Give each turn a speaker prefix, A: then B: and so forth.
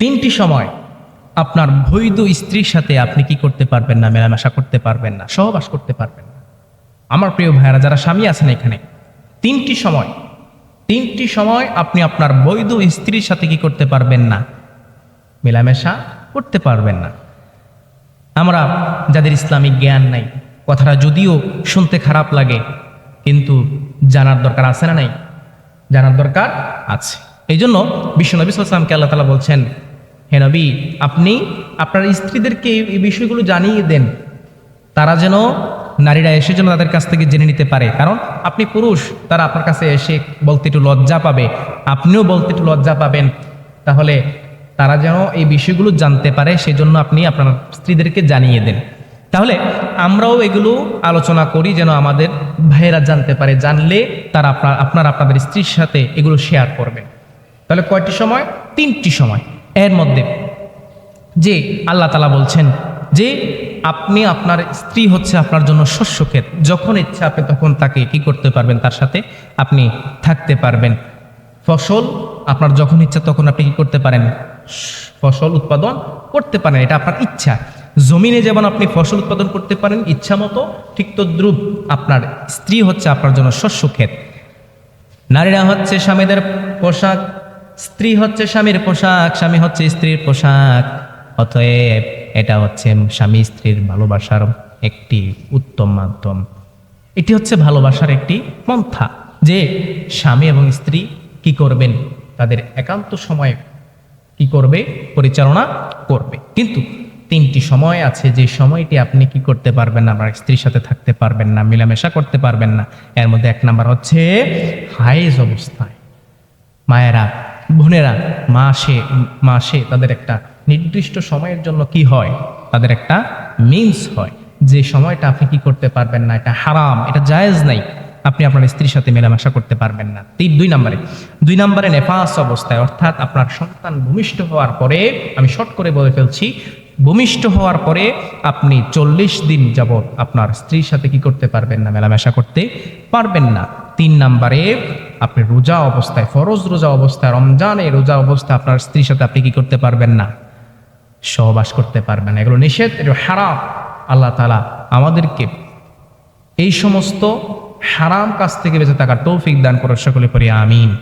A: তিনটি সময় আপনার বৈধ স্ত্রীর সাথে আপনি কি করতে পারবেন না, মেলামেশা করতে পারবেন না, সহবাস করতে পারবেন না? আমার প্রিয় ভাইয়েরা, যারা স্বামী আছেন এখানে, তিনটি সময় তিনটি সময় আপনি আপনার বৈধ স্ত্রীর সাথে কি করতে পারবেন না, মেলামেশা করতে পারবেন না। আমরা যাদের ইসলামিক জ্ঞান নাই, কথাটা যদিও শুনতে খারাপ লাগে, কিন্তু জানার দরকার আছে না নাই? জানার দরকার আছে। এই জন্য বিশ্বনবী সাল্লামকে আল্লাহ তালা বলছেন হে নবী, আপনি আপনার স্ত্রীদেরকে এই- বিষয়গুলো জানিয়ে দেন। তারা যেন নারীরা এসে যেন তাদের কাছ থেকে জেনে নিতে পারে। কারণ আপনি পুরুষ, তারা আপনার কাছে এসে বলতে একটু লজ্জা পাবে। আপনিও বলতে একটু লজ্জা পাবেন। তাহলে তারা যেন এই বিষয়গুলো জানতে পারে, সেজন্য আপনি আপনার স্ত্রীদেরকে জানিয়ে দেন। তাহলে আমরাও এগুলো আলোচনা করি যেন আমাদের ভাইয়েরা জানতে পারে, জানলে তারা আপনার আপনার, আপনাদের স্ত্রীর সাথে এগুলো শেয়ার করবেন তাহলে কয়টি সময়? তিনটি সময়। এর মধ্যে যে আল্লাহ তালা বলছেন যে আপনি আপনার স্ত্রী হচ্ছে আপনার জন্য শস্য ক্ষেত যখন ইচ্ছা আপনি তখন তাকে কি করতে পারবেন? তার সাথে আপনি থাকতে পারবেন। ফসল আপনার যখন ইচ্ছা তখন আপনি কি করতে পারেন? ফসল উৎপাদন করতে পারেন, এটা আপনার ইচ্ছা। জমিনে যেমন আপনি ফসল উৎপাদন করতে পারেন, ইচ্ছা মতো, ঠিক তদ্রুপ আপনার স্ত্রী হচ্ছে আপনার জন্য শস্য ক্ষেত নারীরা হচ্ছে স্বামীদের পোশাক স্ত্রী হচ্ছে স্বামীর পোশাক, স্বামী হচ্ছে স্ত্রীর পোশাক। অতএব এটা হচ্ছে স্বামী স্ত্রীর ভালোবাসার একটি উত্তম মাধ্যম। এটি হচ্ছে ভালোবাসার একটি পন্থা যে স্বামী এবং স্ত্রী কি করবেন? তাদের একান্ত সময়ে কি করবে? পরিচালনা করবে। কিন্তু তিনটি সময় আছে, যে সময়টি আপনি কি করতে পারবেন না, আপনার স্ত্রীর সাথে থাকতে পারবেন না, মেলামেশা করতে পারবেন না। এর মধ্যে এক নাম্বার হচ্ছে হাইজ অবস্থায়। মায়েরা বোনেরা, মাসে মাসে তাদের একটা নির্দিষ্ট সময়ের জন্য কি হয়? তাদের একটা মিন্স হয়। যে সময়টা আপনি কি করতে পারবেন না, এটা হারাম, এটা জায়েজ নাই। আপনি আপনার স্ত্রীর সাথে মেলামেশা করতে পারবেন না। তিন, দুই নম্বরে। দুই নম্বরে নেফাস অবস্থায়, অর্থাৎ আপনার সন্তান ভূমিষ্ঠ হওয়ার পরে, আমি শর্ট করে বলে ফেলছি, ভূমিষ্ঠ হওয়ার পরে আপনি চল্লিশ দিন যাবৎ আপনার স্ত্রীর সাথে কি করতে পারবেন না, মেলামেশা করতে পারবেন না। তিন নম্বরে আপনি রোজা অবস্থায়, ফরজ রোজা অবস্থায়, রমজানে রোজা অবস্থা আপনার স্ত্রীর সাথে আপনি কি করতে পারবেন না? সহবাস করতে পারবেন এগুলো নিষেধ হারাম। আল্লাহ তালা আমাদেরকে এই সমস্ত হারাম কাছ থেকে বেঁচে থাকার তৌফিক দান করার সকলে করি আমিন।